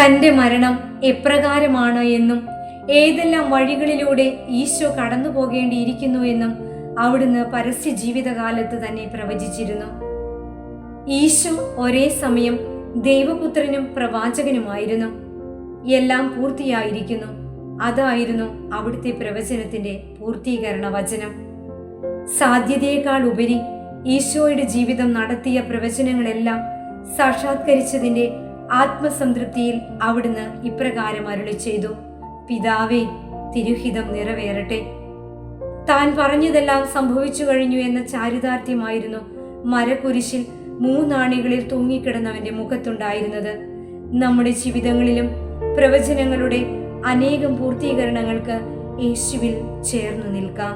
തന്റെ മരണം എപ്രകാരമാണ് എന്നും ഏതെല്ലാം വഴികളിലൂടെ ഈശോ കടന്നു പോകേണ്ടിയിരിക്കുന്നു എന്നും അവിടുന്ന് പരസ്യ ജീവിതകാലത്ത് തന്നെ പ്രവചിച്ചിരുന്നു. ഈശോ ഒരേ സമയം ദൈവപുത്രനും പ്രവാചകനുമായിരുന്നു. എല്ലാം പൂർത്തിയായിരിക്കുന്നു. അതായിരുന്നു അവിടുത്തെ പ്രവചനത്തിന്റെ പൂർത്തീകരണ വചനം. സാധ്യതയേക്കാൾ ഉപരി ഈശോയുടെ ജീവിതം നടത്തിയ പ്രവചനങ്ങളെല്ലാം സാക്ഷാത്കരിച്ചതിന്റെ ആത്മസംതൃപ്തിയിൽ അവിടുന്ന് ഇപ്രകാരം അരുളി ചെയ്തു. പിതാവേ തിരുഹിതം നിറവേറട്ടെ. താൻ പറഞ്ഞതെല്ലാം സംഭവിച്ചു കഴിഞ്ഞു എന്ന ചാരിതാർത്ഥ്യമായിരുന്നു മരക്കുരിശിൽ മൂന്നാണികളിൽ തൂങ്ങിക്കിടന്നവന്റെ മുഖത്തുണ്ടായിരുന്നത്. നമ്മുടെ ജീവിതങ്ങളിലും പ്രവചനങ്ങളുടെ അനേകം പൂർത്തീകരണങ്ങൾക്ക് യേശുവിൽ ചേർന്നു നിൽക്കാം.